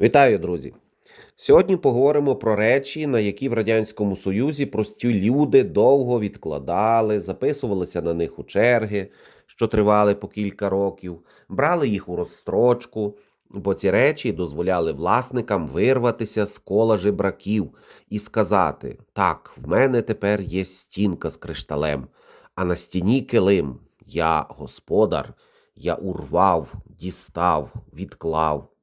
Вітаю, друзі! Сьогодні поговоримо про речі, на які в Радянському Союзі прості люди довго відкладали, записувалися на них у черги, що тривали по кілька років, брали їх у розстрочку, бо ці речі дозволяли власникам вирватися з кола жебраків і сказати: так, в мене тепер є стінка з кришталем, а на стіні килим. Я господар, я урвав, дістав, відклав.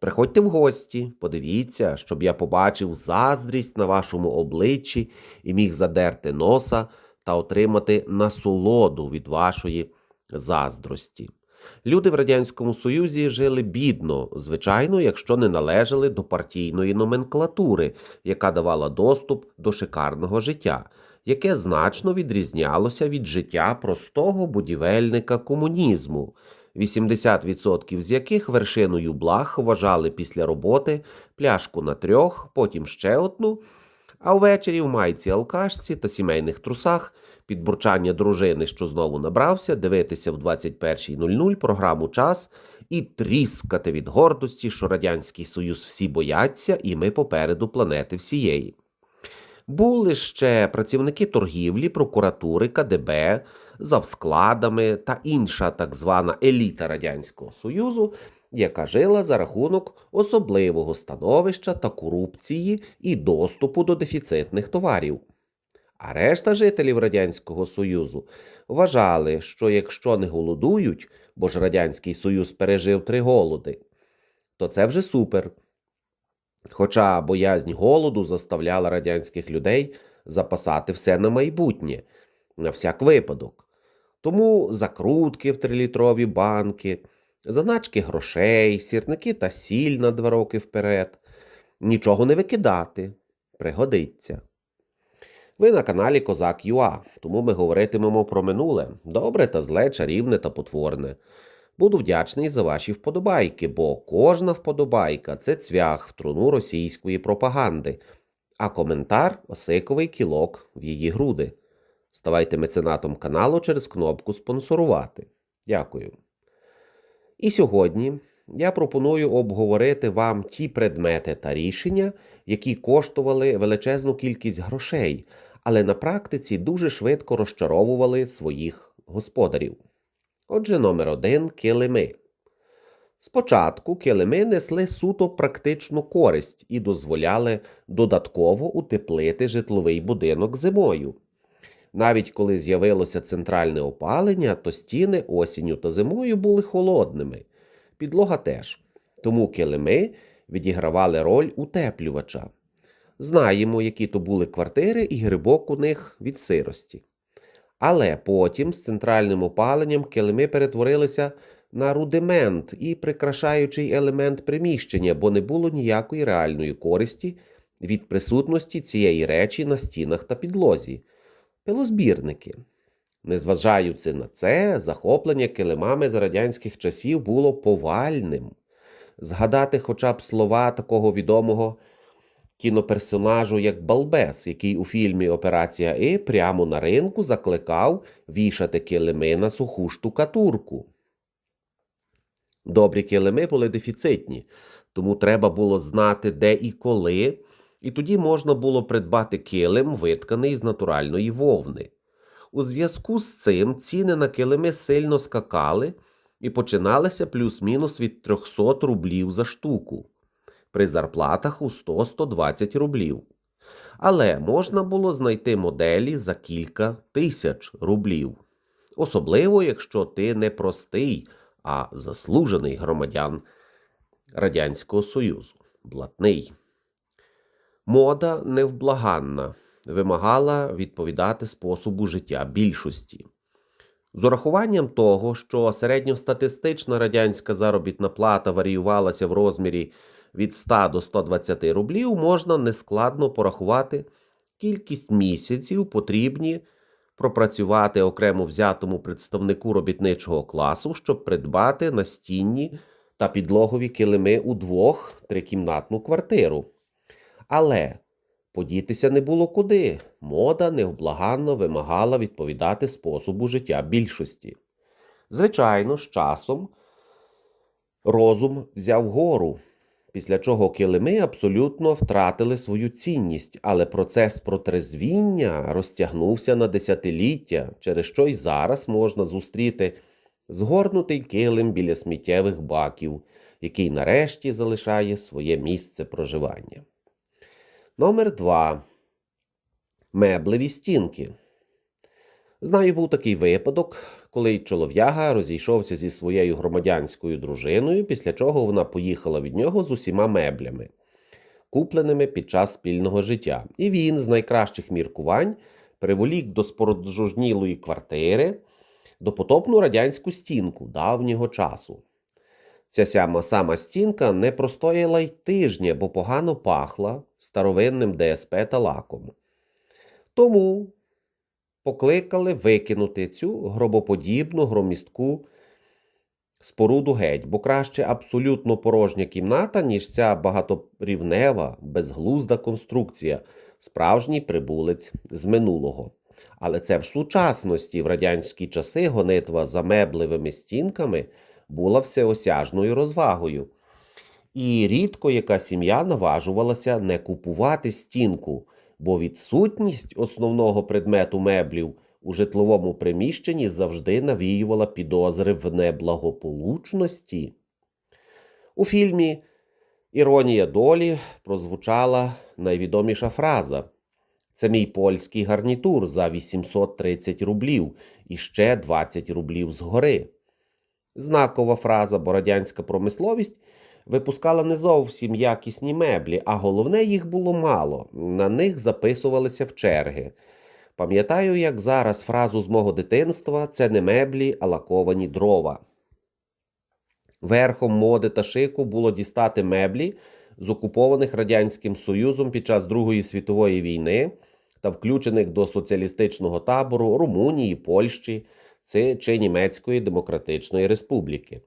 Приходьте в гості, подивіться, щоб я побачив заздрість на вашому обличчі і міг задерти носа та отримати насолоду від вашої заздрості. Люди в Радянському Союзі жили бідно, звичайно, якщо не належали до партійної номенклатури, яка давала доступ до шикарного життя, яке значно відрізнялося від життя простого будівельника комунізму. 80% з яких вершиною благ вважали після роботи пляшку на трьох, потім ще одну, а ввечері в майці алкашці та сімейних трусах під бурчання дружини, що знову набрався, дивитися в 21.00 програму час і тріскати від гордості, що Радянський Союз всі бояться, і ми попереду планети всієї. Були ще працівники торгівлі, прокуратури, КДБ, завскладами та інша так звана еліта Радянського Союзу, яка жила за рахунок особливого становища та корупції і доступу до дефіцитних товарів. А решта жителів Радянського Союзу вважали, що якщо не голодують, бо ж Радянський Союз пережив три голоди, то це вже супер. Хоча боязнь голоду заставляла радянських людей запасати все на майбутнє, на всяк випадок. Тому закрутки в трилітрові банки, заначки грошей, сірники та сіль на два роки вперед. Нічого не викидати, пригодиться. Ви на каналі Козак Юа, тому ми говоритимемо про минуле, добре та зле, чарівне та потворне. Буду вдячний за ваші вподобайки, бо кожна вподобайка це цвях в труну російської пропаганди, а коментар осиковий кілок в її груди. Ставайте меценатом каналу через кнопку спонсорувати. Дякую. І сьогодні я пропоную обговорити вам ті предмети та рішення, які коштували величезну кількість грошей, але на практиці дуже швидко розчаровували своїх господарів. Отже, номер один килими. Спочатку килими несли суто практичну користь і дозволяли додатково утеплити житловий будинок зимою. Навіть коли з'явилося центральне опалення, то стіни осінню та зимою були холодними. Підлога теж. Тому килими відігравали роль утеплювача. Знаємо, які то були квартири і грибок у них від сирості. Але потім з центральним опаленням килими перетворилися на рудимент і прикрашаючий елемент приміщення, бо не було ніякої реальної користі від присутності цієї речі на стінах та підлозі. Пилозбірники. Незважаючи на це, захоплення килимами з радянських часів було повальним. Згадати хоча б слова такого відомого кіноперсонажу, як Балбес, який у фільмі Операція І прямо на ринку закликав вішати килими на суху штукатурку. Добрі килими були дефіцитні, тому треба було знати, де і коли, і тоді можна було придбати килим, витканий з натуральної вовни. У зв'язку з цим ціни на килими сильно скакали і починалися плюс-мінус від 300 рублів за штуку при зарплатах у 100-120 рублів. Але можна було знайти моделі за кілька тисяч рублів. Особливо, якщо ти не простий, а заслужений громадян Радянського Союзу, блатний. Мода невблаганна, вимагала відповідати способу життя більшості. З урахуванням того, що середньостатистична радянська заробітна плата варіювалася в розмірі від 100 до 120 рублів, можна нескладно порахувати кількість місяців, потрібні пропрацювати окремо взятому представнику робітничого класу, щоб придбати настінні та підлогові килими у двох трикімнатну квартиру. Але подітися не було куди. Мода невблаганно вимагала відповідати способу життя більшості. Звичайно, з часом розум взяв гору. Після чого килими абсолютно втратили свою цінність, але процес протрезвіння розтягнувся на десятиліття, через що й зараз можна зустріти згорнутий килим біля сміттєвих баків, який нарешті залишає своє місце проживання. Номер 2. Меблеві стінки. Знаю, був такий випадок, коли чолов'яга розійшовся зі своєю громадянською дружиною, після чого вона поїхала від нього з усіма меблями, купленими під час спільного життя. І він з найкращих міркувань приволік до спорожнілої квартири допотопну радянську стінку давнього часу. Ця сяма сама стінка не простояла й тижня, бо погано пахла старовинним ДСП та лаком. Тому покликали викинути цю гробоподібну громістку споруду геть, бо краще абсолютно порожня кімната, ніж ця багаторівнева, безглузда конструкція, справжній прибулець з минулого. Але це в сучасності, в радянські часи, гонитва за меблевими стінками була всеосяжною розвагою. І рідко яка сім'я наважувалася не купувати стінку, бо відсутність основного предмету меблів у житловому приміщенні завжди навіювала підозри в неблагополучності. У фільмі Іронія долі прозвучала найвідоміша фраза. Це мій польський гарнітур за 830 рублів і ще 20 рублів згори. Знакова фраза, бо радянська промисловість випускала не зовсім якісні меблі, а головне, їх було мало. На них записувалися в черги. Пам'ятаю, як зараз фразу з мого дитинства це не меблі, а лаковані дрова. Верхом моди та шику було дістати меблі з окупованих Радянським Союзом під час Другої світової війни та включених до соціалістичного табору Румунії, Польщі чи Німецької Демократичної Республіки.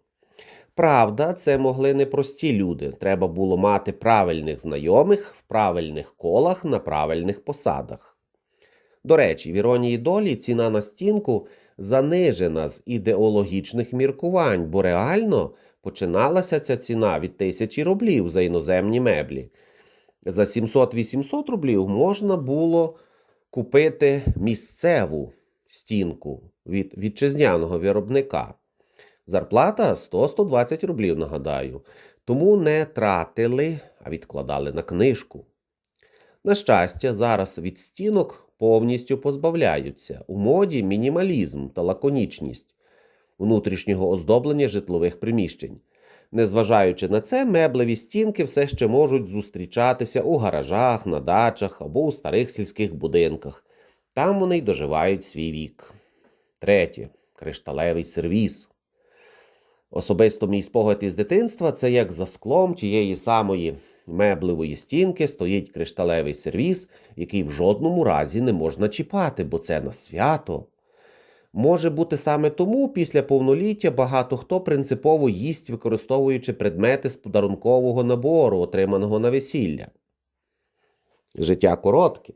Правда, це могли не прості люди. Треба було мати правильних знайомих в правильних колах на правильних посадах. До речі, в іронії долі ціна на стінку занижена з ідеологічних міркувань, бо реально починалася ця ціна від тисячі рублів за іноземні меблі. За 700-800 рублів можна було купити місцеву стінку від вітчизняного виробника. Зарплата 100-120 рублів, нагадаю. Тому не тратили, а відкладали на книжку. На щастя, зараз від стінок повністю позбавляються. У моді мінімалізм та лаконічність внутрішнього оздоблення житлових приміщень. Незважаючи на це, меблеві стінки все ще можуть зустрічатися у гаражах, на дачах або у старих сільських будинках. Там вони й доживають свій вік. Третє кришталевий сервіс. Особисто мій спогад із дитинства це як за склом тієї самої меблевої стінки стоїть кришталевий сервіс, який в жодному разі не можна чіпати, бо це на свято. Може бути саме тому після повноліття багато хто принципово їсть, використовуючи предмети з подарункового набору, отриманого на весілля. Життя коротке.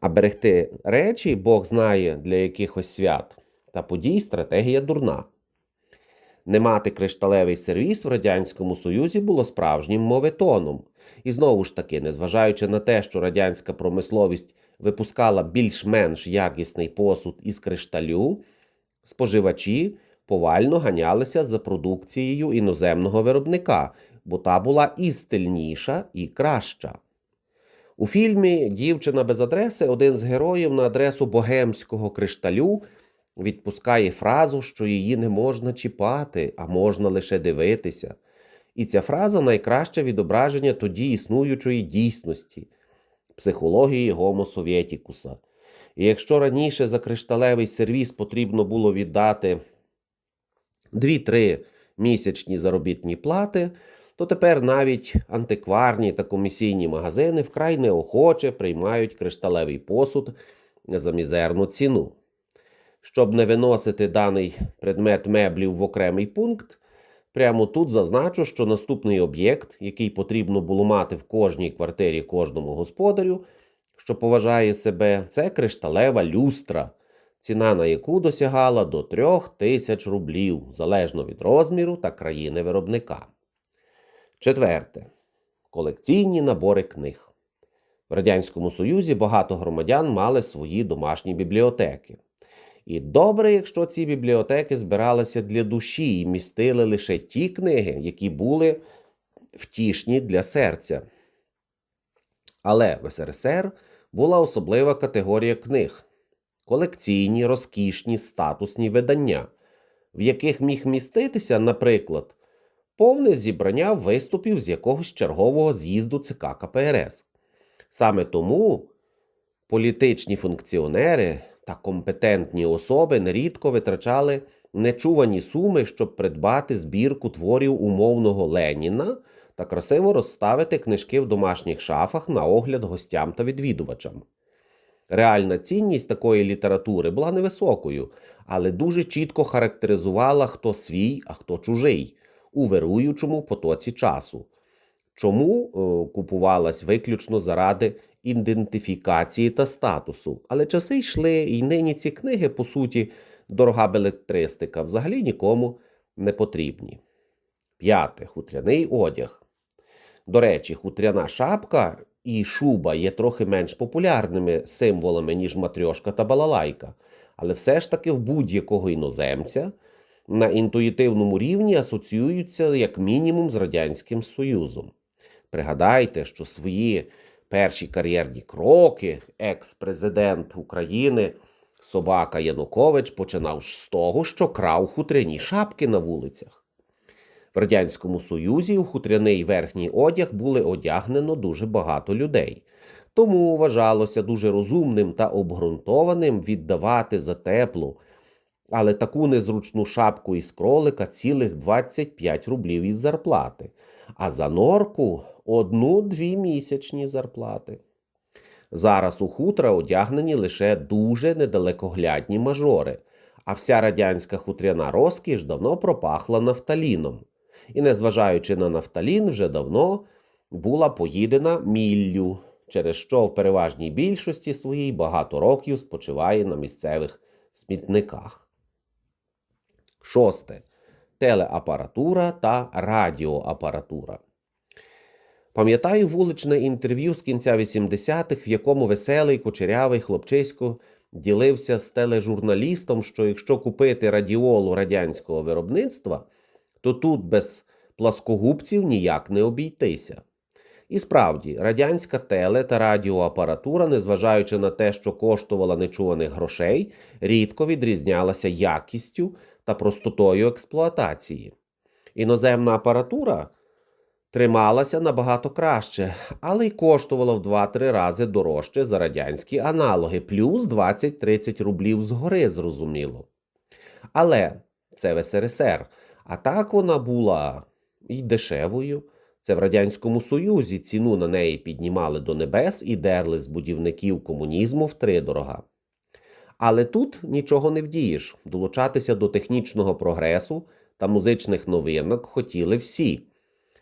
А берегти речі Бог знає для якихось свят та подій стратегія дурна. Не мати кришталевий сервіс в Радянському Союзі було справжнім моветоном. І знову ж таки, незважаючи на те, що радянська промисловість випускала більш-менш якісний посуд із кришталю, споживачі повально ганялися за продукцією іноземного виробника, бо та була і стильніша, і краща. У фільмі Дівчина без адреси один з героїв на адресу богемського кришталю відпускає фразу, що її не можна чіпати, а можна лише дивитися. І ця фраза найкраще відображення тоді існуючої дійсності, психології Гомо Совєтікуса. І якщо раніше за кришталевий сервіс потрібно було віддати 2-3 місячні заробітні плати, то тепер навіть антикварні та комісійні магазини вкрай неохоче приймають кришталевий посуд за мізерну ціну. Щоб не виносити даний предмет меблів в окремий пункт, прямо тут зазначу, що наступний об'єкт, який потрібно було мати в кожній квартирі кожному господарю, що поважає себе, це кришталева люстра, ціна на яку досягала до 3 тисяч рублів, залежно від розміру та країни виробника. Четверте. Колекційні набори книг. В Радянському Союзі багато громадян мали свої домашні бібліотеки. І добре, якщо ці бібліотеки збиралися для душі і містили лише ті книги, які були втішні для серця. Але в СРСР була особлива категорія книг колекційні, розкішні, статусні видання, в яких міг міститися, наприклад, повне зібрання виступів з якогось чергового з'їзду ЦК КПРС. Саме тому політичні функціонери та компетентні особи нерідко витрачали нечувані суми, щоб придбати збірку творів умовного Леніна та красиво розставити книжки в домашніх шафах на огляд гостям та відвідувачам. Реальна цінність такої літератури була невисокою, але дуже чітко характеризувала, хто свій, а хто чужий у вируючому потоці часу. Чому е, купувалась виключно заради ідентифікації та статусу? Але часи йшли, і нині ці книги, по суті, дорога белетристика, взагалі нікому не потрібні. П'яте хутряний одяг. До речі, хутряна шапка і шуба є трохи менш популярними символами, ніж матрьошка та балалайка, але все ж таки в будь-якого іноземця на інтуїтивному рівні асоціюються як мінімум з Радянським Союзом. Пригадайте, що свої перші кар'єрні кроки екс-президент України Собака Янукович починав з того, що крав хутряні шапки на вулицях. В Радянському Союзі у хутряний верхній одяг були одягнено дуже багато людей. Тому вважалося дуже розумним та обґрунтованим віддавати за теплу, але таку незручну шапку із кролика цілих 25 рублів із зарплати, а за норку одну-дві місячні зарплати. Зараз у хутра одягнені лише дуже недалекоглядні мажори, а вся радянська хутряна розкіш давно пропахла нафталіном. І, незважаючи на нафталін, вже давно була поїдена міллю, через що в переважній більшості своїй багато років спочиває на місцевих смітниках. Шосте. Телеапаратура та радіоапаратура. Пам'ятаю вуличне інтерв'ю з кінця 80-х, в якому веселий кучерявий хлопчисько ділився з тележурналістом, що якщо купити радіолу радянського виробництва, то тут без пласкогубців ніяк не обійтися. І справді, радянська теле та радіоапаратура, незважаючи на те, що коштувала нечуваних грошей, рідко відрізнялася якістю та простотою експлуатації. Іноземна апаратура трималася набагато краще, але й коштувала в 2-3 рази дорожче за радянські аналоги, плюс 20-30 рублів згори, зрозуміло. Але це в СРСР. А так вона була і дешевою. Це в Радянському Союзі ціну на неї піднімали до небес і дерли з будівників комунізму втридорога. Але тут нічого не вдієш. Долучатися до технічного прогресу та музичних новинок хотіли всі.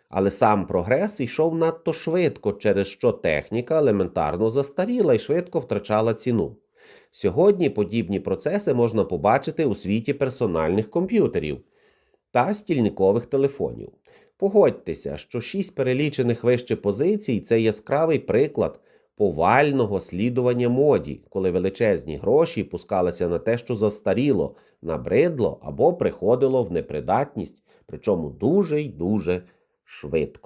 Але сам прогрес йшов надто швидко, через що техніка елементарно застаріла і швидко втрачала ціну. Сьогодні подібні процеси можна побачити у світі персональних комп'ютерів та стільникових телефонів. Погодьтеся, що шість перелічених вище позицій це яскравий приклад повального слідування моді, коли величезні гроші пускалися на те, що застаріло, набридло або приходило в непридатність, причому дуже й дуже швидко.